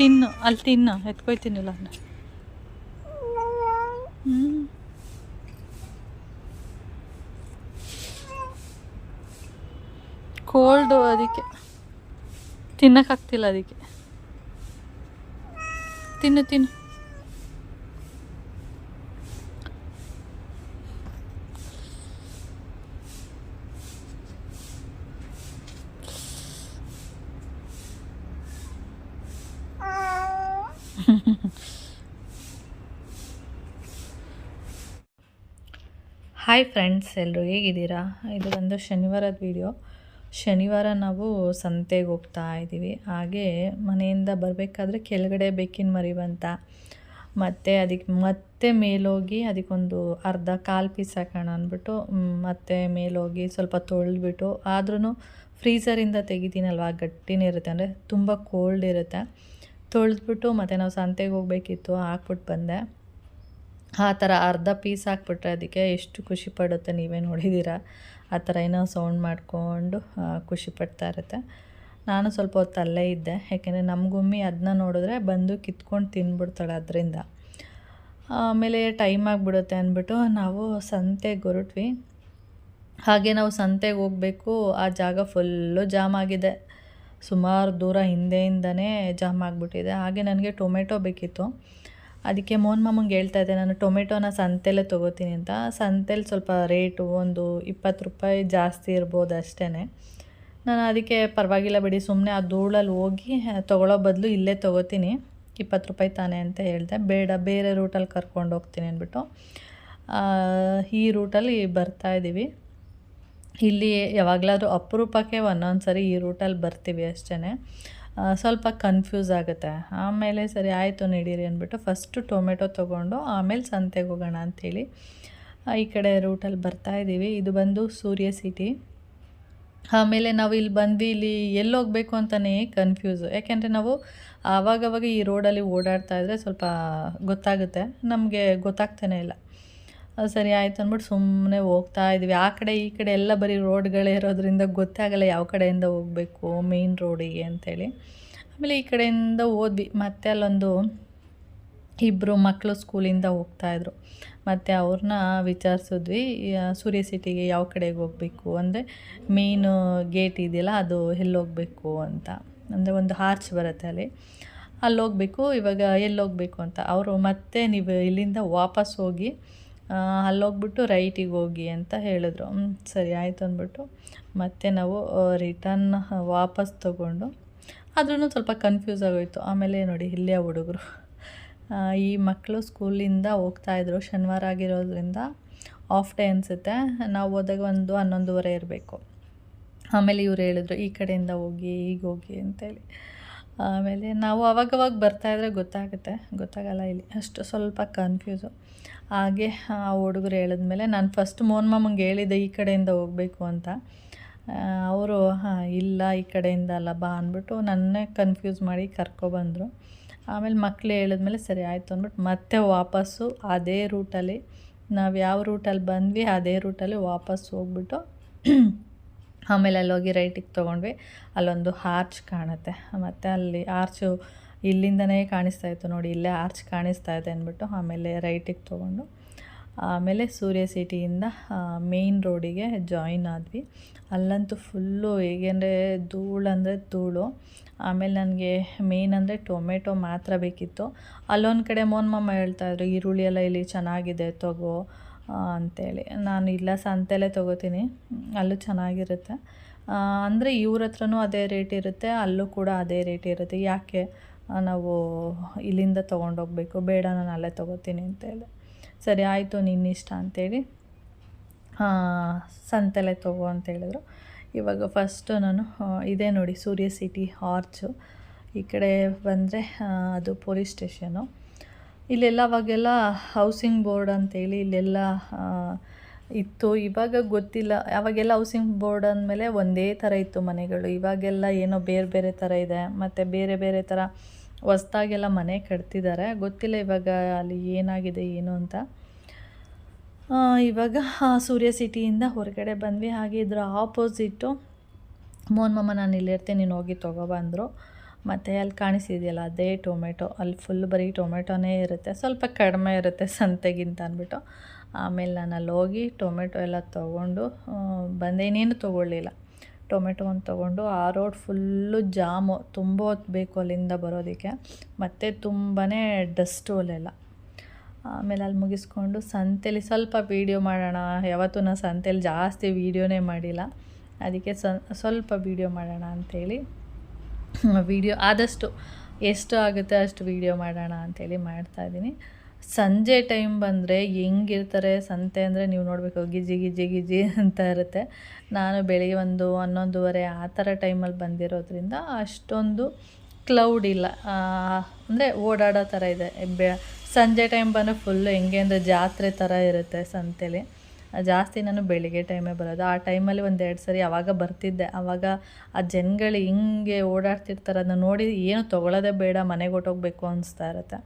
ತಿನ್ನು ಅಲ್ಲಿ ತಿನ್ನು ಎತ್ಕೊಯ್ತೀನಿಲ್ಲ ನಾನು. ಹ್ಞೂ ಕೋಲ್ಡು ಅದಕ್ಕೆ. ತಿನ್ನಕ್ಕಾಗ್ತಿಲ್ಲ ಅದಕ್ಕೆ. ತಿನ್ನು ತಿನ್ನು. ಹಾಯ್ ಫ್ರೆಂಡ್ಸ್ ಎಲ್ಲರೂ ಹೇಗಿದ್ದೀರಾ? ಇದು ಬಂದು ಶನಿವಾರದ ವಿಡಿಯೋ ಶನಿವಾರ ನಾವು ಸಂತೆಗೆ ಹೋಗ್ತಾ ಇದ್ದೀವಿ. ಹಾಗೆ ಮನೆಯಿಂದ ಬರಬೇಕಾದ್ರೆ ಕೆಳಗಡೆ ಬೆಕ್ಕಿನ ಮರಿ ಬಂತ. ಮತ್ತು ಅದಕ್ಕೆ ಮತ್ತೆ ಮೇಲೋಗಿ ಅದಕ್ಕೊಂದು ಅರ್ಧ ಕಾಲು ಪೀಸ್ ಹಾಕೋಣ ಅಂದ್ಬಿಟ್ಟು ಮತ್ತೆ ಮೇಲೋಗಿ ಸ್ವಲ್ಪ ತೊಳೆದ್ಬಿಟ್ಟು ಆದ್ರೂ ಫ್ರೀಸರಿಂದ ತೆಗಿತೀನಲ್ವ? ಗಟ್ಟಿನೇ ಇರುತ್ತೆ. ಅಂದರೆ ತುಂಬ ಕೋಲ್ಡ್ ಇರುತ್ತೆ. ತೊಳೆದ್ಬಿಟ್ಟು ಮತ್ತು ನಾವು ಸಂತೆಗೆ ಹೋಗಬೇಕಿತ್ತು, ಹಾಕ್ಬಿಟ್ಟು ಬಂದೆ. ಆ ಥರ ಅರ್ಧ ಪೀಸ್ ಹಾಕ್ಬಿಟ್ರೆ ಅದಕ್ಕೆ ಎಷ್ಟು ಖುಷಿ ಪಡುತ್ತೆ ನೀವೇ ನೋಡಿದ್ದೀರ? ಆ ಥರ ಏನೋ ಸೌಂಡ್ ಮಾಡಿಕೊಂಡು ಖುಷಿ ಪಡ್ತಾ ಇರುತ್ತೆ. ನಾನು ಸ್ವಲ್ಪ ಹೊತ್ತು ಅಲ್ಲೇ ಇದ್ದೆ. ಯಾಕೆಂದರೆ ನಮ್ಮ ಗುಮ್ಮಿ ಅದನ್ನ ನೋಡಿದ್ರೆ ಬಂದು ಕಿತ್ಕೊಂಡು ತಿನ್ಬಿಡ್ತಾಳೆ ಅದರಿಂದ. ಆಮೇಲೆ ಟೈಮ್ ಆಗಿಬಿಡುತ್ತೆ ಅಂದ್ಬಿಟ್ಟು ನಾವು ಸಂತೆಗೆ ಹೊರಟ್ವಿ. ಹಾಗೆ ನಾವು ಸಂತೆಗೆ ಹೋಗಬೇಕು. ಆ ಜಾಗ ಫುಲ್ಲು ಜಾಮ್ ಆಗಿದೆ. ಸುಮಾರು ದೂರ ಹಿಂದೆಯಿಂದನೇ ಜಾಮ್ ಆಗಿಬಿಟ್ಟಿದೆ. ಹಾಗೆ ನನಗೆ ಟೊಮೆಟೊ ಬೇಕಿತ್ತು. ಅದಕ್ಕೆ ಮೋಹನ್ ಮಾಮಂಗೆ ಹೇಳ್ತಾ ಇದ್ದೆ, ನಾನು ಟೊಮೆಟೊನ ಸಂತೆಲೇ ತೊಗೋತೀನಿ ಅಂತ. ಸಂತೆಲಿ ಸ್ವಲ್ಪ ರೇಟು ಒಂದು ಇಪ್ಪತ್ತು ರೂಪಾಯಿ ಜಾಸ್ತಿ ಇರ್ಬೋದು ಅಷ್ಟೇ ನಾನು ಅದಕ್ಕೆ ಪರವಾಗಿಲ್ಲ ಬಿಡಿ ಸುಮ್ಮನೆ ಆ ಧೂಳಲ್ಲಿ ಹೋಗಿ ತೊಗೊಳ್ಳೋ ಬದಲು ಇಲ್ಲೇ ತೊಗೋತೀನಿ. ಇಪ್ಪತ್ತು ರೂಪಾಯಿ ತಾನೆ ಅಂತ ಹೇಳಿದೆ. ಬೇಡ, ಬೇರೆ ರೂಟಲ್ಲಿ ಕರ್ಕೊಂಡು ಹೋಗ್ತೀನಿ ಅಂದ್ಬಿಟ್ಟು ಈ ರೂಟಲ್ಲಿ ಬರ್ತಾ ಇದ್ದೀವಿ. ಇಲ್ಲಿ ಯಾವಾಗಲಾದ್ರೂ ಅಪರೂಪಕ್ಕೆ ಒಂದೊಂದು ಸರಿ ಈ ರೂಟಲ್ಲಿ ಬರ್ತೀವಿ ಅಷ್ಟೇ ಸ್ವಲ್ಪ ಕನ್ಫ್ಯೂಸ್ ಆಗುತ್ತೆ. ಆಮೇಲೆ ಸರಿ, ಆಯಿತು ನಡೀರಿ ಅಂದ್ಬಿಟ್ಟು ಫಸ್ಟು ಟೊಮೆಟೊ ತೊಗೊಂಡು ಆಮೇಲೆ ಸಂತೆಗೆ ಹೋಗೋಣ ಅಂಥೇಳಿ ಈ ಕಡೆ ರೂಟಲ್ಲಿ ಬರ್ತಾ ಇದ್ದೀವಿ. ಇದು ಬಂದು ಸೂರ್ಯ ಸಿಟಿ ಆಮೇಲೆ ನಾವು ಇಲ್ಲಿ ಬಂದು ಇಲ್ಲಿ ಎಲ್ಲಿ ಹೋಗಬೇಕು ಅಂತಲೇ ಕನ್ಫ್ಯೂಸು ಯಾಕೆಂದರೆ ನಾವು ಆವಾಗವಾಗ ಈ ರೋಡಲ್ಲಿ ಓಡಾಡ್ತಾ ಇದ್ದರೆ ಸ್ವಲ್ಪ ಗೊತ್ತಾಗುತ್ತೆ. ನಮಗೆ ಗೊತ್ತಾಗ್ತಾನೆ ಇಲ್ಲ. ಸರಿ ಆಯ್ತು ಅಂದ್ಬಿಟ್ಟು ಸುಮ್ಮನೆ ಹೋಗ್ತಾ ಇದ್ವಿ. ಆ ಕಡೆ ಈ ಕಡೆ ಎಲ್ಲ ಬರೀ ರೋಡ್ಗಳೇ ಇರೋದ್ರಿಂದ ಗೊತ್ತಾಗಲ್ಲ ಯಾವ ಕಡೆಯಿಂದ ಹೋಗಬೇಕು ಮೇನ್ ರೋಡಿಗೆ ಅಂಥೇಳಿ. ಆಮೇಲೆ ಈ ಕಡೆಯಿಂದ ಹೋದ್ವಿ. ಮತ್ತೆ ಅಲ್ಲೊಂದು ಇಬ್ಬರು ಮಕ್ಕಳು ಸ್ಕೂಲಿಂದ ಹೋಗ್ತಾಯಿದ್ರು ಮತ್ತು ಅವ್ರನ್ನ ವಿಚಾರಿಸಿದ್ವಿ ಸೂರ್ಯ ಸಿಟಿಗೆ ಯಾವ ಕಡೆಗೆ ಹೋಗಬೇಕು? ಅಂದರೆ ಮೇಯ್ನು ಗೇಟ್ ಇದೆಯಲ್ಲ, ಅದು ಎಲ್ಲಿ ಹೋಗಬೇಕು ಅಂತ. ಅಂದರೆ ಒಂದು ಹಾರ್ಚ್ ಬರುತ್ತೆ ಅಲ್ಲಿ. ಅಲ್ಲಿ ಹೋಗಬೇಕು, ಇವಾಗ ಎಲ್ಲಿ ಹೋಗಬೇಕು ಅಂತ. ಅವರು ಮತ್ತೆ ನೀವು ಇಲ್ಲಿಂದ ವಾಪಸ್ ಹೋಗಿ ಆ, ಅಲ್ಲಿ ಹೋಗ್ಬಿಟ್ಟು ರೈಟಿಗೆ ಹೋಗಿ ಅಂತ ಹೇಳಿದ್ರು. ಸರಿ ಆಯಿತು ಅಂದ್ಬಿಟ್ಟು ಮತ್ತೆ ನಾವು ರಿಟರ್ನ್ ವಾಪಸ್ ತೊಗೊಂಡು ಆದ್ರೂ ಸ್ವಲ್ಪ ಕನ್ಫ್ಯೂಸ್ ಆಗೋಯ್ತು. ಆಮೇಲೆ ನೋಡಿ ಇಲ್ಲೇ ಹುಡುಗರು. ಈ ಮಕ್ಕಳು ಸ್ಕೂಲಿಂದ ಹೋಗ್ತಾಯಿದ್ರು ಶನಿವಾರ ಆಗಿರೋದ್ರಿಂದ ಆಫ್ ಡೇ ಅನಿಸುತ್ತೆ. ನಾವು ಹೋದಾಗ ಒಂದು ಹನ್ನೊಂದುವರೆ ಇರಬೇಕು. ಆಮೇಲೆ ಇವ್ರು ಹೇಳಿದ್ರು ಈ ಕಡೆಯಿಂದ ಹೋಗಿ ಈಗ ಹೋಗಿ ಅಂತೇಳಿ. ಆಮೇಲೆ ನಾವು ಅವಾಗವಾಗ ಬರ್ತಾಯಿದ್ರೆ ಗೊತ್ತಾಗುತ್ತೆ. ಗೊತ್ತಾಗಲ್ಲ ಇಲ್ಲಿ. ಅಷ್ಟು ಸ್ವಲ್ಪ ಕನ್ಫ್ಯೂಸು ಹಾಗೆ, ಆ, ಹುಡುಗರು ಹೇಳಿದ್ಮೇಲೆ ನಾನು ಫಸ್ಟ್ ಮೋಹನ್ ಮಾಮಂಗೆ ಹೇಳಿದ್ದೆ ಈ ಕಡೆಯಿಂದ ಹೋಗಬೇಕು ಅಂತ. ಅವರು, ಹಾಂ, ಇಲ್ಲ ಈ ಕಡೆಯಿಂದ ಅಲ್ಲ ಬಾ ಅಂದ್ಬಿಟ್ಟು ನನ್ನೇ ಕನ್ಫ್ಯೂಸ್ ಮಾಡಿ ಕರ್ಕೊಬಂದರು ಆಮೇಲೆ ಮಕ್ಕಳು ಹೇಳಿದ್ಮೇಲೆ ಸರಿ ಆಯಿತು ಅಂದ್ಬಿಟ್ಟು ಮತ್ತೆ ವಾಪಸ್ಸು ಅದೇ ರೂಟಲ್ಲಿ ನಾವು ಯಾವ ರೂಟಲ್ಲಿ ಬಂದ್ವಿ ಅದೇ ರೂಟಲ್ಲಿ ವಾಪಸ್ ಹೋಗ್ಬಿಟ್ಟು ಆಮೇಲೆ ಅಲ್ಲಿ ಹೋಗಿ ರೈಟಿಗೆ ತೊಗೊಂಡ್ವಿ. ಅಲ್ಲೊಂದು ಆರ್ಚ್ ಕಾಣುತ್ತೆ. ಮತ್ತು ಅಲ್ಲಿ ಆರ್ಚು ಇಲ್ಲಿಂದನೇ ಕಾಣಿಸ್ತಾ ಇತ್ತು ನೋಡಿ, ಇಲ್ಲೇ ಆರ್ಚ್ ಕಾಣಿಸ್ತಾ ಇದೆ ಅಂದ್ಬಿಟ್ಟು ಆಮೇಲೆ ರೈಟಿಗೆ ತೊಗೊಂಡು, ಆಮೇಲೆ ಸೂರ್ಯ ಸಿಟಿಯಿಂದ ಮೇಯ್ನ್ ರೋಡಿಗೆ ಜಾಯಿನ್ ಆದ್ವಿ. ಅಲ್ಲಂತೂ ಫುಲ್ಲು ಹೇಗೆಂದರೆ ಧೂಳು ಅಂದರೆ ಧೂಳು. ಆಮೇಲೆ ನನಗೆ ಮೇಯ್ನ್ ಅಂದರೆ ಟೊಮೆಟೊ ಮಾತ್ರ ಬೇಕಿತ್ತು. ಅಲ್ಲೊಂದು ಕಡೆ ಮೋನ್ ಮಾಮ ಹೇಳ್ತಾಯಿದ್ರು ಈರುಳ್ಳಿ ಎಲ್ಲ ಇಲ್ಲಿ ಚೆನ್ನಾಗಿದೆ ತಗೋ ಅಂತೇಳಿ. ನಾನು ಇಲ್ಲ ಸಂತೆಲೇ ತೊಗೋತೀನಿ, ಅಲ್ಲೂ ಚೆನ್ನಾಗಿರುತ್ತೆ. ಅಂದರೆ ಇವ್ರ ಹತ್ರನೂ ಅದೇ ರೇಟ್ ಇರುತ್ತೆ, ಅಲ್ಲೂ ಕೂಡ ಅದೇ ರೇಟ್ ಇರುತ್ತೆ. ಯಾಕೆ? ನಾವು ಇಲ್ಲಿಂದ ತೊಗೊಂಡೋಗ್ಬೇಕು. ಬೇಡ, ನಾನು ಅಲ್ಲೇ ತೊಗೋತೀನಿ ಹೇಳಿದೆ ಸರಿ, ಆಯಿತು ನಿನ್ನ ಇಷ್ಟ ಅಂತೇಳಿ. ಸಂತೆಲೆ ತಗೋ ಅಂತ ಹೇಳಿದ್ರು. ಇವಾಗ ಫಸ್ಟು ನಾನು ಇದೇ ನೋಡಿ, ಸೂರ್ಯ ಸಿಟಿ ಹಾರ್ಚು ಈ ಕಡೆ ಬಂದರೆ ಅದು ಪೊಲೀಸ್ ಸ್ಟೇಷನು ಇಲ್ಲೆಲ್ಲ ಅವಾಗೆಲ್ಲ ಹೌಸಿಂಗ್ ಬೋರ್ಡ್ ಅಂತೇಳಿ ಇಲ್ಲೆಲ್ಲ ಇತ್ತು. ಇವಾಗ ಗೊತ್ತಿಲ್ಲ. ಅವಾಗೆಲ್ಲ ಹೌಸಿಂಗ್ ಬೋರ್ಡ್ ಅಂದಮೇಲೆ ಒಂದೇ ಥರ ಇತ್ತು ಮನೆಗಳು. ಇವಾಗೆಲ್ಲ ಏನೋ ಬೇರೆ ಬೇರೆ ಥರ ಇದೆ. ಮತ್ತು ಬೇರೆ ಬೇರೆ ಥರ ಹೊಸ್ದಾಗೆಲ್ಲ ಮನೆ ಕಟ್ತಿದ್ದಾರೆ. ಗೊತ್ತಿಲ್ಲ ಇವಾಗ ಅಲ್ಲಿ ಏನಾಗಿದೆ, ಏನು ಅಂತ. ಇವಾಗ ಸೂರ್ಯ ಸಿಟಿಯಿಂದ ಹೊರಗಡೆ ಬಂದ್ವಿ. ಹಾಗೆ ಇದ್ರ ಆಪೋಸಿಟ್ಟು ಮೋಹನ್ ಮಾಮ ನಾನು ಇಲ್ಲಿರ್ತೀನಿ ನೀನು ಹೋಗಿ ತೊಗೊಬಂದರು ಮತ್ತು ಅಲ್ಲಿ ಕಾಣಿಸಿದೆಯಲ್ಲ, ಅದೇ ಟೊಮೆಟೊ. ಅಲ್ಲಿ ಫುಲ್ ಬರೀ ಟೊಮೆಟೊನೇ ಇರುತ್ತೆ. ಸ್ವಲ್ಪ ಕಡಿಮೆ ಇರುತ್ತೆ ಸಂತೆಗಿಂತ ಅಂದ್ಬಿಟ್ಟು. ಆಮೇಲೆ ನಾನು ಅಲ್ಲಿ ಹೋಗಿ ಟೊಮೆಟೊ ಎಲ್ಲ ತೊಗೊಂಡು ಬಂದೇನೇನು ತೊಗೊಳ್ಳಿಲ್ಲ. ಟೊಮೆಟೊ ಒಂದು ತೊಗೊಂಡು ಆ ರೋಡ್ ಫುಲ್ಲು ಜಾಮು. ತುಂಬ ಹೊತ್ತು ಬೇಕು ಅಲ್ಲಿಂದ ಬರೋದಕ್ಕೆ. ಮತ್ತು ತುಂಬಾ ಡಸ್ಟು ಅಲ್ಲೆಲ್ಲ ಆಮೇಲೆ ಅಲ್ಲಿ ಮುಗಿಸ್ಕೊಂಡು ಸಂತೆಲಿ ಸ್ವಲ್ಪ ವೀಡಿಯೋ ಮಾಡೋಣ. ಯಾವತ್ತೂ ನಾನು ಸಂತೆಲಿ ಜಾಸ್ತಿ ವೀಡಿಯೋನೇ ಮಾಡಿಲ್ಲ. ಅದಕ್ಕೆ ಸ್ವಲ್ಪ ವೀಡಿಯೋ ಮಾಡೋಣ ಅಂಥೇಳಿ ವೀಡಿಯೋ ಆದಷ್ಟು ಎಷ್ಟು ಆಗುತ್ತೆ ಅಷ್ಟು ವೀಡಿಯೋ ಮಾಡೋಣ ಅಂಥೇಳಿ ಮಾಡ್ತಾಯಿದ್ದೀನಿ ಸಂಜೆ ಟೈಮ್ ಬಂದರೆ ಹೆಂಗಿರ್ತಾರೆ ಸಂತೆ ಅಂದರೆ ನೀವು ನೋಡಬೇಕು ಗಿಜಿ ಗಿಜಿ ಗಿಜಿ ಅಂತ ಇರುತ್ತೆ. ನಾನು ಬೆಳಿಗ್ಗೆ ಒಂದು ಹನ್ನೊಂದುವರೆ ಆ ಥರ ಟೈಮಲ್ಲಿ ಬಂದಿರೋದ್ರಿಂದ ಅಷ್ಟೊಂದು ಕ್ಲೌಡ್ ಇಲ್ಲ. ಅಂದರೆ ಓಡಾಡೋ ಥರ ಇದೆ. ಬೆ, ಸಂಜೆ ಟೈಮ್ ಬಂದರೆ ಫುಲ್ಲು ಹೆಂಗೆ ಅಂದರೆ ಜಾತ್ರೆ ಥರ ಇರುತ್ತೆ ಸಂತೆಲಿ. ಜಾಸ್ತಿ ನಾನು ಬೆಳಿಗ್ಗೆ ಟೈಮೇ ಬರೋದು. ಆ ಟೈಮಲ್ಲಿ ಒಂದು ಎರಡು ಸರಿ ಅವಾಗ ಬರ್ತಿದ್ದೆ. ಆವಾಗ ಆ ಜನಗಳು ಹಿಂಗೆ ಓಡಾಡ್ತಿರ್ತಾರೆ, ಅದನ್ನ ನೋಡಿ ಏನು ತೊಗೊಳ್ಳೋದೇ ಬೇಡ, ಮನೆಗೆ ಹೊಟ್ಟೋಗ್ಬೇಕು ಅನಿಸ್ತಾ ಇರುತ್ತೆ.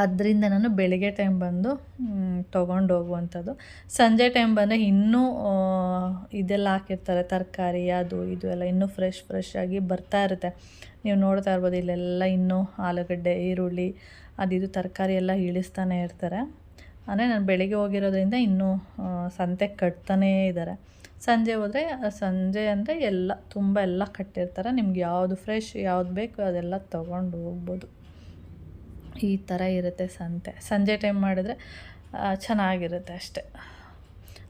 ಅದರಿಂದ ನಾನು ಬೆಳಗ್ಗೆ ಟೈಮ್ ಬಂದು ತೊಗೊಂಡು ಹೋಗುವಂಥದ್ದು. ಸಂಜೆ ಟೈಮ್ ಬಂದರೆ ಇನ್ನೂ ಇದೆಲ್ಲ ಹಾಕಿರ್ತಾರೆ, ತರಕಾರಿ, ಅದು, ಇದು ಎಲ್ಲ ಇನ್ನೂ ಫ್ರೆಶ್ ಫ್ರೆಶ್ ಆಗಿ ಬರ್ತಾ ಇರುತ್ತೆ. ನೀವು ನೋಡ್ತಾ ಇರ್ಬೋದು, ಇಲ್ಲೆಲ್ಲ ಇನ್ನೂ ಆಲೂಗಡ್ಡೆ, ಈರುಳ್ಳಿ ಅದಿದು ತರಕಾರಿ ಎಲ್ಲ ಇಳಿಸ್ತಾನೆ ಇರ್ತಾರೆ. ಅಂದರೆ ನಾನು ಬೆಳಿಗ್ಗೆ ಹೋಗಿರೋದ್ರಿಂದ ಇನ್ನೂ ಸಂತೆ ಕಟ್ತಾನೇ ಇದ್ದಾರೆ. ಸಂಜೆ ಹೋದರೆ, ಸಂಜೆ ಅಂದರೆ ಎಲ್ಲ, ತುಂಬ ಎಲ್ಲ ಕಟ್ಟಿರ್ತಾರೆ. ನಿಮ್ಗೆ ಯಾವುದು ಫ್ರೆಶ್ ಯಾವುದು ಬೇಕು ಅದೆಲ್ಲ ತೊಗೊಂಡು ಹೋಗ್ಬೋದು. ಈ ಥರ ಇರುತ್ತೆ ಸಂತೆ. ಸಂಜೆ ಟೈಮ್ ಮಾಡಿದ್ರೆ ಚೆನ್ನಾಗಿರುತ್ತೆ ಅಷ್ಟೆ.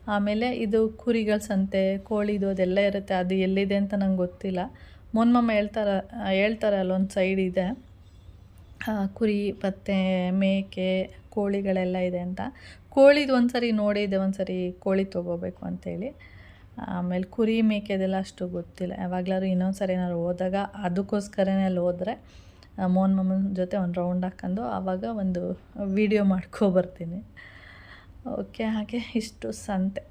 ಆಮೇಲೆ ಇದು ಕುರಿಗಳ ಸಂತೆ ಕೋಳಿದು ಅದೆಲ್ಲ ಇರುತ್ತೆ. ಅದು ಎಲ್ಲಿದೆ ಅಂತ ನಂಗೆ ಗೊತ್ತಿಲ್ಲ. ಮೊನ್ಮಮ್ಮ ಹೇಳ್ತಾರ ಹೇಳ್ತಾರೆ ಅಲ್ಲೊಂದು ಸೈಡ್ ಇದೆ. ಕುರಿ ಮತ್ತು ಮೇಕೆ, ಕೋಳಿಗಳೆಲ್ಲ ಇದೆ ಅಂತ. ಕೋಳಿದು ಒಂದು ಸರಿ ನೋಡಿದೆ ಒಂದು ಸರಿ ಕೋಳಿ ತೊಗೋಬೇಕು ಅಂತೇಳಿ. ಆಮೇಲೆ ಕುರಿ ಮೇಕೆದೆಲ್ಲ ಅಷ್ಟು ಗೊತ್ತಿಲ್ಲ. ಯಾವಾಗಲಾದ್ರು ಇನ್ನೊಂದು ಸರಿ ಏನಾದ್ರು ಹೋದಾಗ ಅದಕ್ಕೋಸ್ಕರನೇ ಅಲ್ಲಿ ಹೋದರೆ ಮೋಹನ್ ಮಮ್ಮನ ಜೊತೆ ಒಂದು ರೌಂಡ್ ಹಾಕ್ಕೊಂಡು ಆವಾಗ ಒಂದು ವಿಡಿಯೋ ಮಾಡ್ಕೊಬರ್ತೀನಿ ಓಕೆ ಹಾಗೆ ಇಷ್ಟು ಸಂತೆ.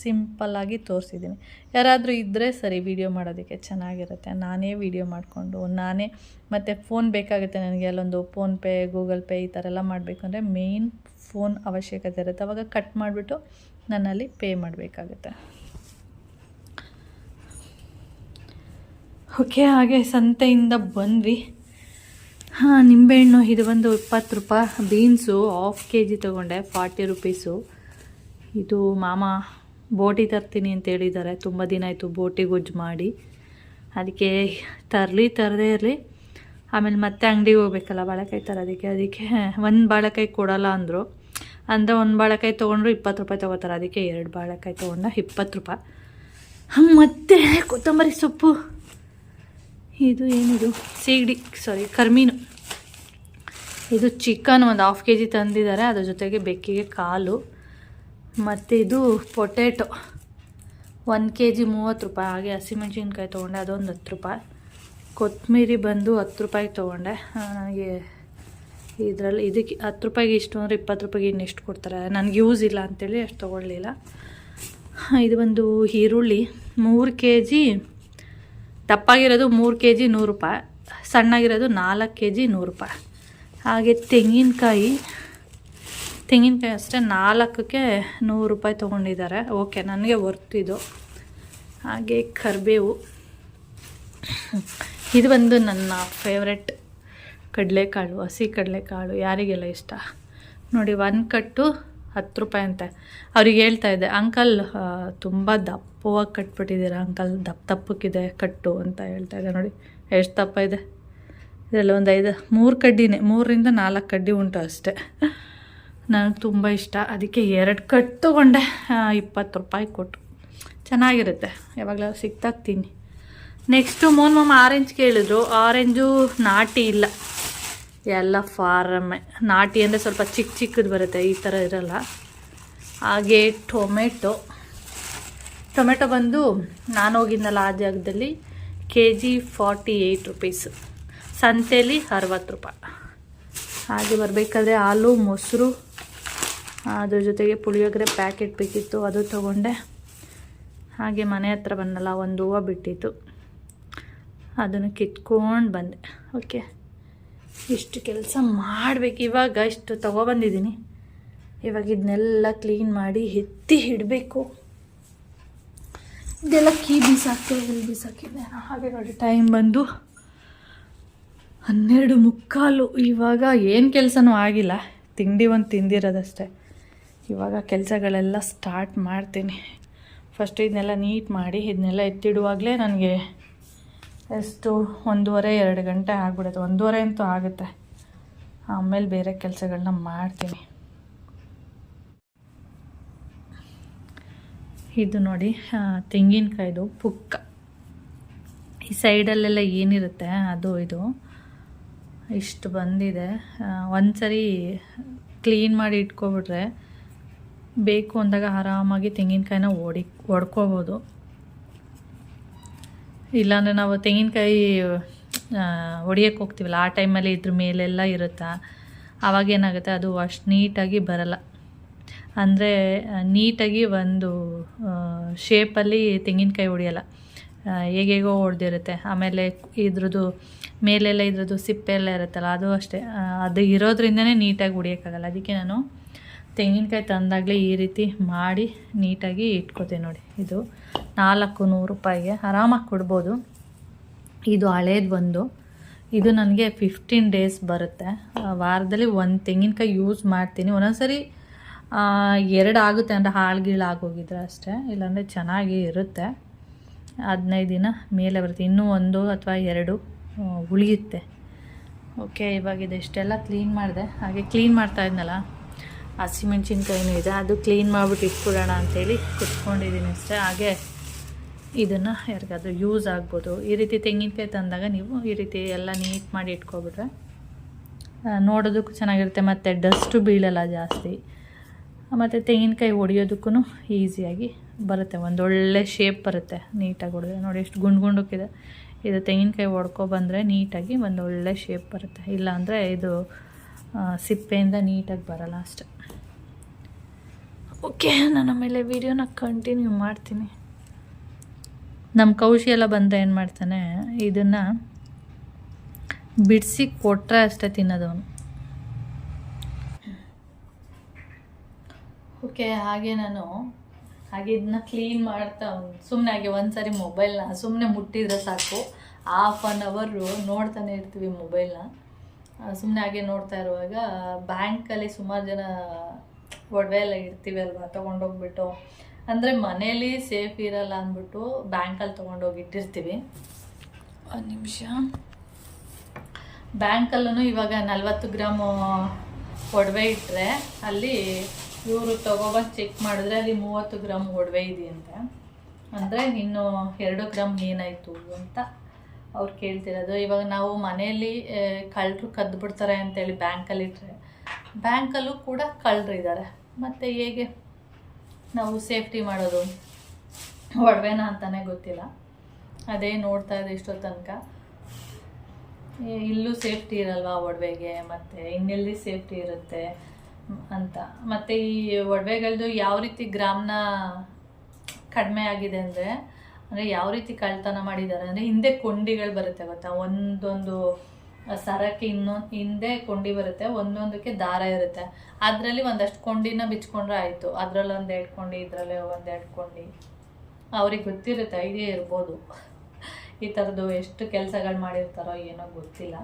ಸಿಂಪಲ್ಲಾಗಿ ತೋರಿಸಿದ್ದೀನಿ. ಯಾರಾದರೂ ಇದ್ದರೆ ಸರಿ ವೀಡಿಯೋ ಮಾಡೋದಕ್ಕೆ ಚೆನ್ನಾಗಿರುತ್ತೆ. ನಾನೇ ವೀಡಿಯೋ ಮಾಡಿಕೊಂಡು, ನಾನೇ ಮತ್ತು ಫೋನ್ ಬೇಕಾಗುತ್ತೆ ನನಗೆ. ಅಲ್ಲೊಂದು ಫೋನ್ಪೇ ಗೂಗಲ್ ಪೇ ಈ ಥರ ಎಲ್ಲ ಮಾಡಬೇಕು ಅಂದರೆ ಮೇಯ್ನ್ ಫೋನ್ ಅವಶ್ಯಕತೆ ಇರುತ್ತೆ. ಅವಾಗ ಕಟ್ ಮಾಡಿಬಿಟ್ಟು ನನ್ನಲ್ಲಿ ಪೇ ಮಾಡಬೇಕಾಗುತ್ತೆ. ಓಕೆ ಹಾಗೆ ಸಂತೆಯಿಂದ ಬಂದ್ವಿ. ಹಾಂ, ನಿಂಬೆಹಣ್ಣು, ಇದು ಬಂದು ಇಪ್ಪತ್ತು ರೂಪಾಯಿ. ಬೀನ್ಸು ಹಾಫ್ ಕೆ ಜಿ ತೊಗೊಂಡೆ ಫಾರ್ಟಿ ರುಪೀಸು ಇದು ಮಾಮ ಬೋಟಿ ತರ್ತೀನಿ ಅಂತ ಹೇಳಿದ್ದಾರೆ. ತುಂಬ ದಿನ ಆಯಿತು ಬೋಟಿ ಗೊಜ್ಜು ಮಾಡಿ. ಅದಕ್ಕೆ ತರಲಿ, ತರದೇ ಇರಲಿ. ಆಮೇಲೆ ಮತ್ತೆ ಅಂಗಡಿಗೆ ಹೋಗ್ಬೇಕಲ್ಲ ಬಾಳೆಕಾಯಿ ತರೋದಕ್ಕೆ. ಅದಕ್ಕೆ ಒಂದು ಬಾಳೆಕಾಯಿ ಕೊಡಲ್ಲ ಅಂದರು. ಅಂದರೆ ಒಂದು ಬಾಳೆಕಾಯಿ ತೊಗೊಂಡ್ರು ಇಪ್ಪತ್ತು ರೂಪಾಯಿ ತೊಗೋತಾರೆ. ಅದಕ್ಕೆ ಎರಡು ಬಾಳೆಕಾಯಿ ತೊಗೊಂಡ ಇಪ್ಪತ್ತು ರೂಪಾಯಿ. ಮತ್ತೆ ಕೊತ್ತಂಬರಿ ಸೊಪ್ಪು. ಇದು ಏನಿದು? ಸೀಗಡಿ ಸಾರಿ ಕರ್ಮೀನು. ಇದು ಚಿಕನ್ ಒಂದು ಹಾಫ್ ಕೆ ಜಿ ತಂದಿದ್ದಾರೆ, ಅದ್ರ ಜೊತೆಗೆ ಬೆಕ್ಕಿಗೆ ಕಾಲು. ಮತ್ತು ಇದು ಪೊಟೇಟೊ. ಒಂದು ಕೆ ಜಿ ಮೂವತ್ತು ರೂಪಾಯಿ. ಹಾಗೆ ಹಸಿಮೆಣ್ಸಿನ್ಕಾಯಿ ತೊಗೊಂಡೆ, ಅದೊಂದು ಹತ್ತು ರೂಪಾಯಿ. ಕೊತ್ತಂಬರಿ ಬಂದು ಹತ್ತು ರೂಪಾಯಿಗೆ ತೊಗೊಂಡೆ. ನನಗೆ ಇದರಲ್ಲಿ ಇದಕ್ಕೆ ಹತ್ತು ರೂಪಾಯಿಗೆ ಇಷ್ಟು ಅಂದರೆ ಇಪ್ಪತ್ತು ರೂಪಾಯಿಗೆ ಇನ್ನೆಷ್ಟು ಕೊಡ್ತಾರೆ? ನನಗೆ ಯೂಸ್ ಇಲ್ಲ ಅಂತೇಳಿ ಅಷ್ಟು ತೊಗೊಳ್ಳಿಲ್ಲ. ಇದು ಒಂದು ಈರುಳ್ಳಿ. ಮೂರು ಕೆ ಜಿ ದಪ್ಪಾಗಿರೋದು ಮೂರು ಕೆ ಜಿ ನೂರು ರೂಪಾಯಿ. ಸಣ್ಣಾಗಿರೋದು ನಾಲ್ಕು ಕೆ ಜಿ ನೂರು ರೂಪಾಯಿ. ಹಾಗೆ ತೆಂಗಿನಕಾಯಿ ತೆಂಗಿನಕಾಯಿ ಅಷ್ಟೇ ನಾಲ್ಕಕ್ಕೆ ನೂರು ರೂಪಾಯಿ ತೊಗೊಂಡಿದ್ದಾರೆ. ಓಕೆ, ನನಗೆ ವರ್ತ್ ಇದು. ಹಾಗೆ ಕರಿಬೇವು. ಇದು ಬಂದು ನನ್ನ ಫೇವ್ರೆಟ್ ಕಡಲೆಕಾಳು, ಹಸಿ ಕಡಲೆಕಾಳು. ಯಾರಿಗೆಲ್ಲ ಇಷ್ಟ? ನೋಡಿ, ಒಂದು ಕಟ್ಟು ಹತ್ತು ರೂಪಾಯಿ ಅಂತೆ. ಅವ್ರಿಗೆ ಹೇಳ್ತಾ ಇದ್ದೆ, ಅಂಕಲ್ ತುಂಬ ದಪ್ಪವಾಗಿ ಕಟ್ಬಿಟ್ಟಿದ್ದೀರಾ, ಅಂಕಲ್. ದಪ್ಪ ದಪ್ಪಕ್ಕಿದೆ ಕಟ್ಟು ಅಂತ ಹೇಳ್ತಾ ಇದ್ದೆ. ನೋಡಿ, ಎಷ್ಟು ದಪ್ಪ ಇದೆ. ಇದರಲ್ಲಿ ಒಂದು ಐದು, ಮೂರು ಕಡ್ಡಿನೇ, ಮೂರರಿಂದ ನಾಲ್ಕು ಕಡ್ಡಿ ಉಂಟು ಅಷ್ಟೇ. ನನಗೆ ತುಂಬ ಇಷ್ಟ. ಅದಕ್ಕೆ ಎರಡು ಕಟ್ ತೊಗೊಂಡೆ. ಇಪ್ಪತ್ತು ರೂಪಾಯಿ ಕೊಟ್ಟು. ಚೆನ್ನಾಗಿರುತ್ತೆ. ಯಾವಾಗಲೂ ಸಿಕ್ತಾಗ ತಿನ್ನಿ ನೆಕ್ಸ್ಟು ಮೋನ್ ಮಾಮ ಆರೆಂಜ್ ಕೇಳಿದ್ರು. ಆರೆಂಜು ನಾಟಿ ಇಲ್ಲ. ಎಲ್ಲ ಫಾರಮ್ಮೆ ನಾಟಿ ಅಂದರೆ ಸ್ವಲ್ಪ ಚಿಕ್ಕ ಚಿಕ್ಕದು ಬರುತ್ತೆ. ಈ ಥರ ಇರಲ್ಲ. ಹಾಗೆ ಟೊಮೆಟೊ. ಟೊಮೆಟೊ ಬಂದು ನಾನು ಹೋಗಿದ್ದಲ್ಲ ಆ ಜಾಗದಲ್ಲಿ K G forty eight rupees. ಸಂತೆಲಿ ಅರವತ್ತು ರೂಪಾಯಿ. ಹಾಗೆ ಬರಬೇಕಾದ್ರೆ ಹಾಲು, ಮೊಸರು ಅದ್ರ ಜೊತೆಗೆ ಪುಳಿಯೋಗರೆ ಪ್ಯಾಕೆಟ್ ಬೇಕಿತ್ತು, ಅದು ತೊಗೊಂಡೆ. ಹಾಗೆ ಮನೆ ಹತ್ರ ಬಂದಲ್ಲ, ಒಂದು ಹೂವು ಬಿಟ್ಟಿತ್ತು. ಅದನ್ನು ಕಿತ್ಕೊಂಡು ಬಂದೆ. ಓಕೆ. ಇಷ್ಟು ಕೆಲಸ ಮಾಡಬೇಕು. ಇವಾಗ ಇಷ್ಟು ತೊಗೊಬಂದಿದ್ದೀನಿ ಇವಾಗ ಇದನ್ನೆಲ್ಲ ಕ್ಲೀನ್ ಮಾಡಿ ಎತ್ತಿ ಇಡಬೇಕು. ಇದೆಲ್ಲ ಕೀ ಬೀಸಾಕ್ತಿದೆ ಇಲ್ಲಿ ಬೀಸಾಕಿದ್ದೆ ಹಾಗೆ ನೋಡಿ ಟೈಮ್ ಬಂದು ಹನ್ನೆರಡು ಮುಕ್ಕಾಲು. ಇವಾಗ ಏನು ಕೆಲಸನೂ ಆಗಿಲ್ಲ. ತಿಂಡಿ ಒಂದು ತಿಂದಿರೋದಷ್ಟೇ. ಇವಾಗ ಕೆಲಸಗಳೆಲ್ಲ ಸ್ಟಾರ್ಟ್ ಮಾಡ್ತೀನಿ. ಫಸ್ಟ್ ಇದನ್ನೆಲ್ಲ ನೀಟ್ ಮಾಡಿ ಇದನ್ನೆಲ್ಲ ಎತ್ತಿಡುವಾಗಲೇ ನನಗೆ ಎಷ್ಟು? ಒಂದೂವರೆ, ಎರಡು ಗಂಟೆ ಆಗ್ಬಿಡುತ್ತೆ. ಒಂದೂವರೆ ಅಂತೂ ಆಗುತ್ತೆ. ಆಮೇಲೆ ಬೇರೆ ಕೆಲಸಗಳನ್ನ ಮಾಡ್ತೀನಿ. ಇದು ನೋಡಿ ತೆಂಗಿನಕಾಯ್ದು ಪುಕ್ಕ. ಈ ಸೈಡಲ್ಲೆಲ್ಲ ಏನಿರುತ್ತೆ? ಅದು, ಇದು. ಇಷ್ಟು ಬಂದಿದೆ. ಒಂದು ಸರಿ ಕ್ಲೀನ್ ಮಾಡಿ ಇಟ್ಕೊಬಿಟ್ರೆ ಬೇಕು ಅಂದಾಗ ಆರಾಮಾಗಿ ತೆಂಗಿನಕಾಯಿನ ಒಡಿ ಒಡ್ಕೋಬೋದು. ಇಲ್ಲಾಂದರೆ ನಾವು ತೆಂಗಿನಕಾಯಿ ಒಡಿಯಕ್ಕೆ ಹೋಗ್ತೀವಲ್ಲ ಆ ಟೈಮಲ್ಲಿ ಇದ್ರ ಮೇಲೆಲ್ಲ ಇರುತ್ತಾ? ಆವಾಗ ಏನಾಗುತ್ತೆ? ಅದು ಅಷ್ಟು ನೀಟಾಗಿ ಬರಲ್ಲ. ಅಂದರೆ ನೀಟಾಗಿ ಒಂದು ಶೇಪಲ್ಲಿ ತೆಂಗಿನಕಾಯಿ ಹೊಡಿಯಲ್ಲ ಆ, ಹೇಗೇಗೋ ಹೊಡೆದಿರುತ್ತೆ. ಆಮೇಲೆ ಇದ್ರದ್ದು ಮೇಲೆಲ್ಲ ಇದ್ರದ್ದು ಸಿಪ್ಪೆ ಎಲ್ಲ ಇರುತ್ತಲ್ಲ, ಅದು ಅಷ್ಟೇ. ಅದು ಇರೋದ್ರಿಂದನೇ ನೀಟಾಗಿ ಉಡಿಯೋಕ್ಕಾಗಲ್ಲ. ಅದಕ್ಕೆ ನಾನು ತೆಂಗಿನಕಾಯಿ ತಂದಾಗಲೇ ಈ ರೀತಿ ಮಾಡಿ ನೀಟಾಗಿ ಇಟ್ಕೋತೀನಿ ನೋಡಿ. ಇದು ನಾಲ್ಕು ನೂರು ರೂಪಾಯಿಗೆ ಆರಾಮಾಗಿ ಕೊಡ್ಬೋದು. ಇದು ಹಳೇದು ಬಂದು, ಇದು ನನಗೆ ಫಿಫ್ಟೀನ್ ಡೇಸ್ ಬರುತ್ತೆ. ವಾರದಲ್ಲಿ ಒಂದು ತೆಂಗಿನಕಾಯಿ ಯೂಸ್ ಮಾಡ್ತೀನಿ. ಒಂದೊಂದ್ಸರಿ ಎರಡು ಆಗುತ್ತೆ ಅಂದರೆ ಹಾಳು ಆಗೋಗಿದ್ರೆ ಅಷ್ಟೇ. ಇಲ್ಲಾಂದರೆ ಚೆನ್ನಾಗಿ ಇರುತ್ತೆ. ಹದಿನೈದು ದಿನ ಮೇಲೆ ಬರುತ್ತೆ. ಇನ್ನೂ ಒಂದು ಅಥವಾ ಎರಡು ಉಳಿಯುತ್ತೆ. ಓಕೆ, ಇವಾಗ ಇದೆಷ್ಟೆಲ್ಲ ಕ್ಲೀನ್ ಮಾಡಿದೆ. ಹಾಗೆ ಕ್ಲೀನ್ ಮಾಡ್ತಾ ಇದ್ನಲ್ಲ ಹಸಿಮೆಣ್ಸಿನ್ಕಾಯಿನೂ ಇದೆ. ಅದು ಕ್ಲೀನ್ ಮಾಡಿಬಿಟ್ಟು ಇಟ್ಕೊಡೋಣ ಅಂತೇಳಿ ಕುತ್ಕೊಂಡಿದ್ದೀನಿ ಅಷ್ಟೇ. ಹಾಗೆ ಇದನ್ನು ಯಾರಿಗಾದ್ರೂ ಯೂಸ್ ಆಗ್ಬೋದು. ಈ ರೀತಿ ತೆಂಗಿನಕಾಯಿ ತಂದಾಗ ನೀವು ಈ ರೀತಿ ಎಲ್ಲ ನೀಟ್ ಮಾಡಿ ಇಟ್ಕೊಬಿಟ್ರೆ ನೋಡೋದಕ್ಕೂ ಚೆನ್ನಾಗಿರುತ್ತೆ. ಮತ್ತು ಡಸ್ಟು ಬೀಳಲ್ಲ ಜಾಸ್ತಿ. ಮತ್ತು ತೆಂಗಿನಕಾಯಿ ಹೊಡಿಯೋದಕ್ಕೂ ಈಸಿಯಾಗಿ ಬರುತ್ತೆ ಒಂದೊಳ್ಳೆ ಶೇಪ್ ಬರುತ್ತೆ, ನೀಟಾಗಿ ಹೊಡೆದ್ರೆ. ನೋಡಿ ಎಷ್ಟು ಗುಂಡು ಗುಂಡಕ್ಕಿದೆ ಇದು ತೆಂಗಿನಕಾಯಿ ಹೊಡ್ಕೊ ಬಂದರೆ ನೀಟಾಗಿ ಒಂದೊಳ್ಳೆ ಶೇಪ್ ಬರುತ್ತೆ. ಇಲ್ಲಾಂದರೆ ಇದು ಸಿಪ್ಪೆಯಿಂದ ನೀಟಾಗಿ ಬರಲ್ಲ ಅಷ್ಟೆ. ಓಕೆ ನಾನು ಆಮೇಲೆ ವೀಡಿಯೋನ ಕಂಟಿನ್ಯೂ ಮಾಡ್ತೀನಿ. ನಮ್ಮ ಕೌಶಿ ಎಲ್ಲ ಬಂದರೆ ಏನು ಮಾಡ್ತಾನೆ, ಇದನ್ನು ಬಿಡಿಸಿ ಕೊಟ್ಟರೆ ಅಷ್ಟೇ ತಿನ್ನೋದು ಅವನು ಓಕೆ ಹಾಗೆ ನಾನು ಹಾಗೆ ಇದನ್ನ ಕ್ಲೀನ್ ಮಾಡ್ತಾ ಸುಮ್ಮನೆ ಹಾಗೆ ಒಂದ್ಸರಿ ಸಾರಿ ಮೊಬೈಲ್ನ ಸುಮ್ಮನೆ ಮುಟ್ಟಿದ್ರೆ ಸಾಕು. ಹಾಫ್ ಆನ್ ಅವರು ನೋಡ್ತಾನೆ ಇರ್ತೀವಿ ಮೊಬೈಲ್ನ ಸುಮ್ಮನೆ ಹಾಗೆ ನೋಡ್ತಾ ಇರುವಾಗ ಬ್ಯಾಂಕಲ್ಲಿ ಸುಮಾರು ಜನ ಒಡವೆ ಎಲ್ಲ ಇರ್ತೀವಿ ಅಲ್ವಾ, ತೊಗೊಂಡೋಗ್ಬಿಟ್ಟು. ಅಂದರೆ ಮನೇಲಿ ಸೇಫ್ ಇರಲ್ಲ ಅಂದ್ಬಿಟ್ಟು ಬ್ಯಾಂಕಲ್ಲಿ ತೊಗೊಂಡೋಗಿ ಇಟ್ಟಿರ್ತೀವಿ. ಒಂದು ನಿಮಿಷ. ಬ್ಯಾಂಕಲ್ಲೂ ಇವಾಗ ನಲ್ವತ್ತು ಗ್ರಾಮು ಒಡವೆ ಇಟ್ಟರೆ ಅಲ್ಲಿ ಇವರು ತಗೊಬಂದು ಚೆಕ್ ಮಾಡಿದ್ರೆ ಅಲ್ಲಿ ಮೂವತ್ತು ಗ್ರಾಮ್ ಒಡವೆ ಇದೆ ಅಂತ ಅಂದರೆ ಇನ್ನು ಎರಡು ಗ್ರಾಮ್ ಏನಾಯಿತು ಅಂತ ಅವ್ರು ಕೇಳ್ತಿರೋದು. ಇವಾಗ ನಾವು ಮನೆಯಲ್ಲಿ ಕಳ್ಳರು ಕದ್ದು ಬಿಡ್ತಾರೆ ಅಂತೇಳಿ ಬ್ಯಾಂಕಲ್ಲಿ ಇಟ್ಟರೆ ಬ್ಯಾಂಕಲ್ಲೂ ಕೂಡ ಕಳ್ಳರು ಇದ್ದಾರೆ ಮತ್ತು ಹೇಗೆ ನಾವು ಸೇಫ್ಟಿ ಮಾಡೋದು? ಒಡವೆನ ಅಂತಾನೆ ಗೊತ್ತಿಲ್ಲ. ಅದೇ ನೋಡ್ತಾ ಇದೆ ಇಷ್ಟೋ ತನಕ. ಇಲ್ಲೂ ಸೇಫ್ಟಿ ಇರಲ್ವಾ ಒಡವೆಗೆ? ಮತ್ತು ಇನ್ನೆಲ್ಲಿ ಸೇಫ್ಟಿ ಇರುತ್ತೆ? ಅಂತ. ಮತ್ತು ಈ ಒಡವೆಗಳದ್ದು ಯಾವ ರೀತಿ ಗ್ರಾಮ್ನ ಕಡಿಮೆ ಆಗಿದೆ ಅಂದರೆ ಅಂದರೆ ಯಾವ ರೀತಿ ಕಳ್ತನ ಮಾಡಿದ್ದಾರೆ ಅಂದರೆ ಹಿಂದೆ ಕೊಂಡಿಗಳು ಬರುತ್ತೆ ಗೊತ್ತಾ? ಒಂದೊಂದು ಸರಕ್ಕೆ ಇನ್ನೊಂದು ಹಿಂದೆ ಕೊಂಡಿ ಬರುತ್ತೆ, ಒಂದೊಂದಕ್ಕೆ ದಾರ ಇರುತ್ತೆ. ಅದರಲ್ಲಿ ಒಂದಷ್ಟು ಕೊಂಡಿನ ಬಿಚ್ಕೊಂಡ್ರೆ ಆಯಿತು. ಅದರಲ್ಲಿ ಒಂದು ಎರಡು ಕೊಂಡಿ, ಇದರಲ್ಲಿ ಒಂದು ಎರಡು ಕೊಂಡಿ. ಅವ್ರಿಗೆ ಗೊತ್ತಿರುತ್ತೆ, ಐಡಿಯಾ ಇರ್ಬೋದು. ಈ ಥರದ್ದು ಎಷ್ಟು ಕೆಲಸಗಳು ಮಾಡಿರ್ತಾರೋ ಏನೋ ಗೊತ್ತಿಲ್ಲ.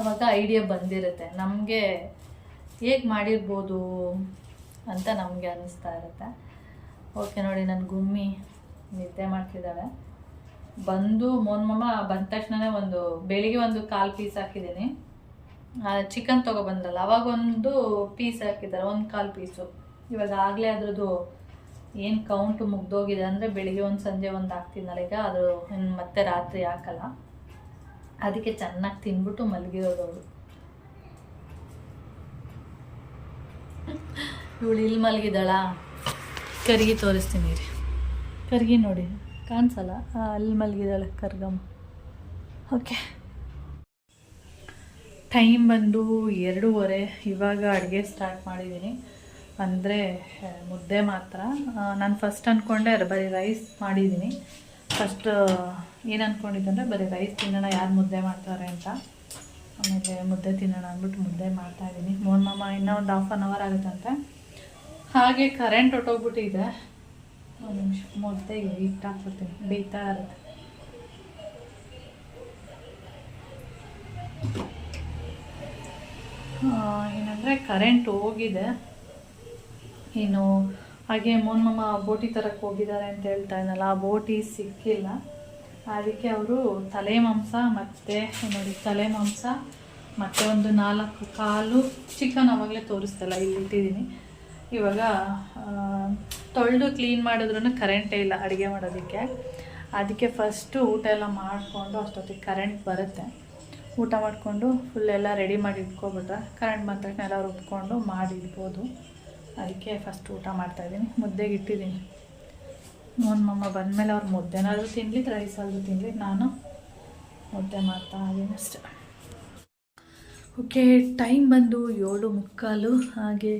ಅವಾಗ ಐಡಿಯಾ ಬಂದಿರುತ್ತೆ. ನಮಗೆ ಹೇಗೆ ಮಾಡಿರ್ಬೋದು ಅಂತ ನಮಗೆ ಅನ್ನಿಸ್ತಾ ಇರುತ್ತೆ. ಓಕೆ ನೋಡಿ ನನ್ನ ಗುಮ್ಮಿ ನಿದ್ದೆ ಮಾಡ್ತಿದ್ದಾಳೆ ಬಂದು ಮೋನ್ಮಮ್ಮ ಬಂದ ತಕ್ಷಣನೇ ಒಂದು, ಬೆಳಿಗ್ಗೆ ಒಂದು ಕಾಲು ಪೀಸ್ ಹಾಕಿದ್ದೀನಿ. ಚಿಕನ್ ತೊಗೊಬಂದ್ರಲ್ಲ ಅವಾಗ ಒಂದು ಪೀಸ್ ಹಾಕಿದ್ದಾರೆ, ಒಂದು ಕಾಲು ಪೀಸು. ಇವಾಗ ಆಗಲೇ ಅದ್ರದ್ದು ಏನು ಕೌಂಟು ಮುಗ್ದೋಗಿದೆ ಅಂದರೆ ಬೆಳಿಗ್ಗೆ ಒಂದು, ಸಂಜೆ ಒಂದು ಹಾಕ್ತೀನಲ್ಲ ಈಗ, ಅದು ಮತ್ತೆ ರಾತ್ರಿ ಹಾಕಲ್ಲ. ಅದಕ್ಕೆ ಚೆನ್ನಾಗಿ ತಿನ್ಬಿಟ್ಟು ಮಲಗಿರೋದು ಇವಳು ಇಲ್ಲಿ ಮಲಗಿದಾಳ ಕರ್ಗಿ ತೋರಿಸ್ತೀನಿ ರೀ ಕರ್ಗಿ ನೋಡಿ, ಕಾಣಿಸಲ್ಲ? ಅಲ್ಲಿ ಮಲಗಿದಾಳೆ ಕರ್ಗಮ್ಮ. ಓಕೆ ಟೈಮ್ ಬಂದು ಎರಡೂವರೆ. ಇವಾಗ ಅಡುಗೆ ಸ್ಟಾರ್ಟ್ ಮಾಡಿದ್ದೀನಿ. ಅಂದರೆ ಮುದ್ದೆ ಮಾತ್ರ. ನಾನು ಫಸ್ಟ್ ಅಂದ್ಕೊಂಡೆ ಬರೀ ರೈಸ್ ಮಾಡಿದ್ದೀನಿ. ಫಸ್ಟ್ ಏನು ಅಂದ್ಕೊಂಡಿದ್ದೆ ಅಂದರೆ ಬರೀ ರೈಸ್ ತಿನ್ನೋಣ, ಯಾರು ಮುದ್ದೆ ಮಾಡ್ತಾರೆ ಅಂತ. ಆಮೇಲೆ ಮುದ್ದೆ ತಿನ್ನೋಣ ಅಂದ್ಬಿಟ್ಟು ಮುದ್ದೆ ಮಾಡ್ತಾಯಿದ್ದೀನಿ ಮೋನ್ ಮಾಮ ಇನ್ನೂ ಒಂದು ಹಾಫ್ ಆನ್ ಅವರ್ ಆಗುತ್ತಂತೆ. ಹಾಗೆ ಕರೆಂಟ್ ಹೊಟ್ಟೋಗ್ಬಿಟ್ಟಿದೆ ಒಂದು ನಿಮಿಷ ಮುದ್ದೆಗೆ ಹಿಟ್ಟು ಹಾಕ್ಬಿಡ್ತೀನಿ. ಬೇಯ್ತಾ ಇರುತ್ತೆ. ಏನಂದರೆ ಕರೆಂಟ್ ಹೋಗಿದೆ. ಇನ್ನು ಹಾಗೆ ಮೋನ್ಮಮ್ಮ ಬೋಟಿ ತರಕ್ಕೆ ಹೋಗಿದ್ದಾರೆ ಅಂತ ಹೇಳ್ತಾ ಇದ್ನಲ್ಲ, ಆ ಬೋಟಿ ಸಿಕ್ಕಿಲ್ಲ. ಅದಕ್ಕೆ ಅವರು ತಲೆ ಮಾಂಸ ಮತ್ತು ನೋಡಿ ತಲೆ ಮಾಂಸ ಮತ್ತು ಒಂದು ನಾಲ್ಕು ಕಾಲು ಚಿಕನ್ ಅವಾಗಲೇ ತೋರಿಸ್ತಲ್ಲ, ಇಲ್ಲಿ ಇಟ್ಟಿದ್ದೀನಿ. ಇವಾಗ ತೊಳೆದು ಕ್ಲೀನ್ ಮಾಡಿದ್ರೂ ಕರೆಂಟೇ ಇಲ್ಲ ಅಡುಗೆ ಮಾಡೋದಕ್ಕೆ. ಅದಕ್ಕೆ ಫಸ್ಟು ಊಟ ಎಲ್ಲ ಮಾಡಿಕೊಂಡು ಅಷ್ಟೊತ್ತಿಗೆ ಕರೆಂಟ್ ಬರುತ್ತೆ. ಊಟ ಮಾಡಿಕೊಂಡು ಫುಲ್ ಎಲ್ಲ ರೆಡಿ ಮಾಡಿ ಇಟ್ಕೊಬಿಟ್ರೆ ಕರೆಂಟ್ ಬಂದ ತಕ್ಷಣ ಎಲ್ಲ ರುಬ್ಕೊಂಡು ಮಾಡಿ ಇಡ್ಬೋದು ಅದಕ್ಕೆ ಫಸ್ಟ್ ಊಟ ಮಾಡ್ತಾಯಿದ್ದೀನಿ ಮುದ್ದೆಗೆ ಇಟ್ಟಿದ್ದೀನಿ. ನನ್ನ ಮಮ್ಮ ಬಂದಮೇಲೆ ಅವ್ರು ಮುದ್ದೆನಾದರೂ ತಿನ್ನಲಿ ರೈಸ್ ಆದರೂ ತಿನ್ನಲಿ ನಾನು ಮುದ್ದೆ ಮಾಡ್ತಾ ಇದ್ದೀನಿ ಅಷ್ಟೆ. ಓಕೆ ಟೈಮ್ ಬಂದು ಏಳು ಮುಕ್ಕಾಲು. ಹಾಗೆ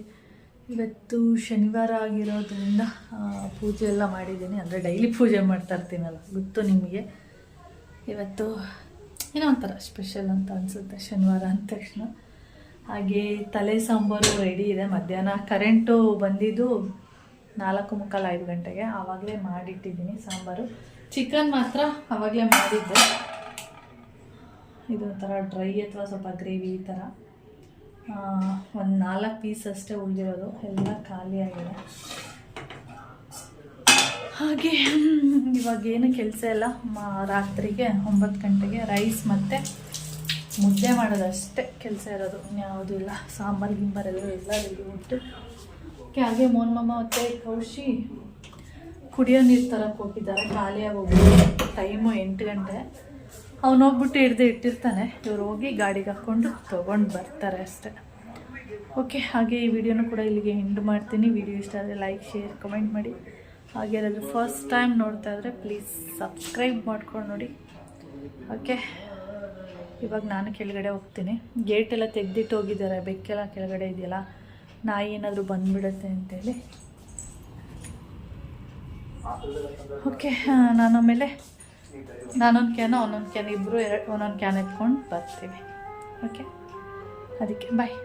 ಇವತ್ತು ಶನಿವಾರ ಆಗಿರೋದ್ರಿಂದ ಪೂಜೆ ಎಲ್ಲ ಮಾಡಿದ್ದೀನಿ. ಅಂದರೆ ಡೈಲಿ ಪೂಜೆ ಮಾಡ್ತಾ ಇರ್ತೀನಲ್ಲ, ಗೊತ್ತು ನಿಮಗೆ? ಇವತ್ತು ಏನೋ ಒಂಥರ ಸ್ಪೆಷಲ್ ಅಂತ ಅನಿಸುತ್ತೆ, ಶನಿವಾರ ಅಂದ ತಕ್ಷಣ. ಹಾಗೆ ತಲೆ ಸಾಂಬಾರು ರೆಡಿ ಇದೆ. ಮಧ್ಯಾಹ್ನ ಕರೆಂಟು ಬಂದಿದ್ದು ನಾಲ್ಕು ಮುಕ್ಕಾಲು ಐದು ಗಂಟೆಗೆ ಆವಾಗಲೇ ಮಾಡಿಟ್ಟಿದ್ದೀನಿ ಸಾಂಬಾರು. ಚಿಕನ್ ಮಾತ್ರ ಆವಾಗಲೇ ಮಾಡಿದ್ದೆ. ಇದು ಒಂಥರ ಡ್ರೈ ಅಥವಾ ಸ್ವಲ್ಪ ಗ್ರೇವಿ ಈ ಥರ. ಒಂದು ನಾಲ್ಕು ಪೀಸ್ ಅಷ್ಟೇ ಉಳಿದಿರೋದು. ಎಲ್ಲ ಖಾಲಿ ಆಗಿದೆ. ಹಾಗೆ, ಇವಾಗ ಏನು ಕೆಲಸ ಇಲ್ಲ. ಮ- ರಾತ್ರಿಗೆ ಒಂಬತ್ತು ಗಂಟೆಗೆ ರೈಸ್ ಮತ್ತು ಮುದ್ದೆ ಮಾಡೋದಷ್ಟೇ ಕೆಲಸ ಇರೋದು. ಯಾವುದೂ ಇಲ್ಲ. ಸಾಂಬಾರು, ಗಿಂಬಾರು ಎಲ್ಲ ಉಂಟು. ಓಕೆ ಹಾಗೆ ಮೋನ್ ಮಾಮ ಮತ್ತೆ ಕೌಶಿ ಕುಡಿಯೋ ನೀರು ತರಕ್ಕೆ ಹೋಗಿದ್ದಾರೆ. ಖಾಲಿಯಾಗಿ ಹೋಗ್ಬಿಟ್ಟು ಟೈಮು ಎಂಟು ಗಂಟೆ. ಅವ್ನು ಹೋಗ್ಬಿಟ್ಟು ಹಿಡ್ದು ಇಟ್ಟಿರ್ತಾನೆ. ಇವ್ರು ಹೋಗಿ ಗಾಡಿಗೆ ಹಾಕ್ಕೊಂಡು ತೊಗೊಂಡು ಬರ್ತಾರೆ ಅಷ್ಟೇ. ಓಕೆ, ಹಾಗೆ ಈ ವಿಡಿಯೋನ ಕೂಡ ಇಲ್ಲಿಗೆ ಎಂಡ್ ಮಾಡ್ತೀನಿ. ವಿಡಿಯೋ ಇಷ್ಟ ಆದರೆ ಲೈಕ್ ಶೇರ್ ಕಮೆಂಟ್ ಮಾಡಿ. ಹಾಗೆ ಯಾರಾದರೂ ಫಸ್ಟ್ ಟೈಮ್ ನೋಡ್ತಾ ಇದ್ರೆ ಪ್ಲೀಸ್ ಸಬ್ಸ್ಕ್ರೈಬ್ ಮಾಡ್ಕೊಂಡು ನೋಡಿ. ಓಕೆ, ಇವಾಗ ನಾನು ಕೆಳಗಡೆ ಹೋಗ್ತೀನಿ. ಗೇಟೆಲ್ಲ ತೆಗ್ದಿಟ್ಟು ಹೋಗಿದ್ದಾರೆ. ಬೆಕ್ಕೆಲ್ಲ ಕೆಳಗಡೆ ಇದೆಯಲ್ಲ? ನಾಯಿ ಏನಾದರೂ ಬಂದುಬಿಡುತ್ತೆ ಅಂತೇಳಿ. ಓಕೆ ನಾನು ಆಮೇಲೆ ನಾನೊಂದು ಕ್ಯಾನ ಒಂದೊಂದು ಕ್ಯಾನ್ ಇಬ್ಬರು ಎರಡು ಒಂದೊಂದು ಕ್ಯಾನ್ ಎತ್ಕೊಂಡು ಬರ್ತೀವಿ. ಓಕೆ ಅದಕ್ಕೆ ಬಾಯ್